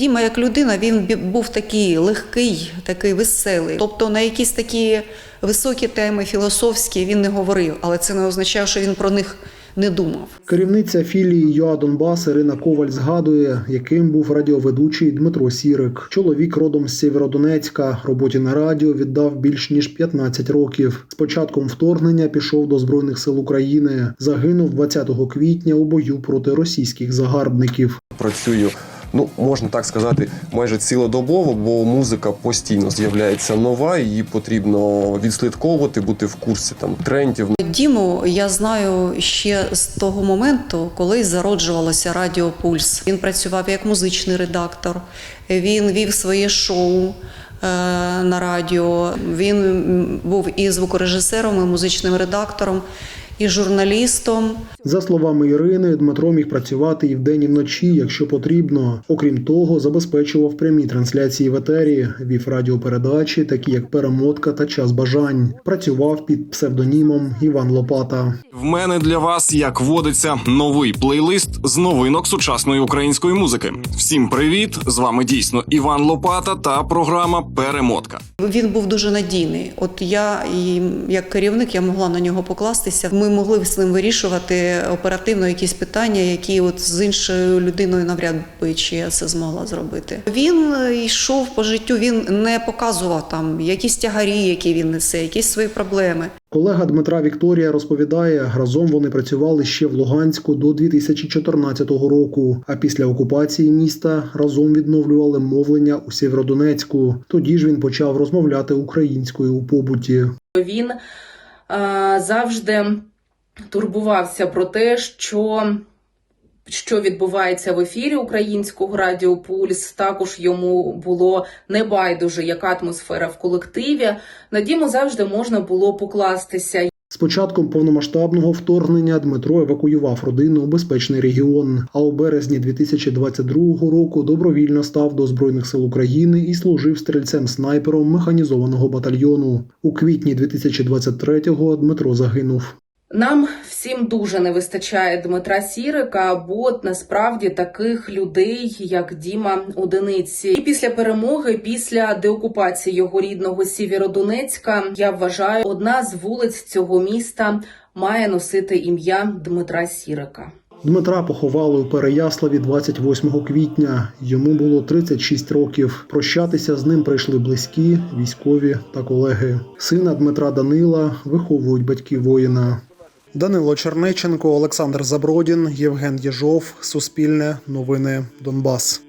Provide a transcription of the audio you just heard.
Діма, як людина, він був такий легкий, такий веселий. Тобто на якісь такі високі теми філософські він не говорив, але це не означає, що він про них не думав. Керівниця філії ЮА Донбас Ірина Коваль згадує, яким був радіоведучий Дмитро Сірик. Чоловік родом з Сєвєродонецька. Роботі на радіо віддав більш ніж 15 років. З початком вторгнення пішов до збройних сил України. Загинув 20 квітня у бою проти російських загарбників. працюю. Ну, можна так сказати, майже цілодобово, бо музика постійно з'являється нова, її потрібно відслідковувати, бути в курсі там трендів. Діму я знаю ще з того моменту, коли зароджувалося Радіо Пульс. Він працював як музичний редактор, він вів своє шоу. е, На радіо він був і звукорежисером, і музичним редактором, і журналістом. За словами Ірини, Дмитро міг працювати і вдень, і вночі, якщо потрібно. Окрім того, забезпечував прямі трансляції в етері, вів радіопередачі, такі як Перемотка та Час бажань. Працював під псевдонімом Іван Лопата. В мене для вас, як водиться, новий плейлист з новинок сучасної української музики. Всім привіт! З вами дійсно Іван Лопата та програма Перемотка. Він був дуже надійний. От я і як керівник я могла на нього покластися. Ми могли з ним вирішувати оперативно якісь питання, які от з іншою людиною навряд би чи я це змогла зробити. Він йшов по життю, він не показував там якісь тягарі, які він несе, якісь свої проблеми. Колега Дмитра Вікторія розповідає, разом вони працювали ще в Луганську до 2014 року. А після окупації міста разом відновлювали мовлення у Сєвєродонецьку. Тоді ж він почав розмовляти українською у побуті. Він е, завжди турбувався про те, що, що відбувається в ефірі українського радіо Пульс. Також йому було небайдуже, яка атмосфера в колективі. На Діму завжди можна було покластися. З початком повномасштабного вторгнення Дмитро евакуював родину у безпечний регіон. А у березні 2022 року добровільно став до збройних сил України і служив стрільцем-снайпером механізованого батальйону. У квітні 2023-го Дмитро загинув. Нам всім дуже не вистачає Дмитра Сірика, бо насправді таких людей, як Діма Одиниці. І після перемоги, після деокупації його рідного Сєвєродонецька, я вважаю, одна з вулиць цього міста має носити ім'я Дмитра Сірика. Дмитра поховали у Переяславі 28 квітня. Йому було 36 років. Прощатися з ним прийшли близькі, військові та колеги. Сина Дмитра Данила виховують батьки воїна. Данило Чернеченко, Олександр Забродін, Євген Єжов, Суспільне, Новини Донбас.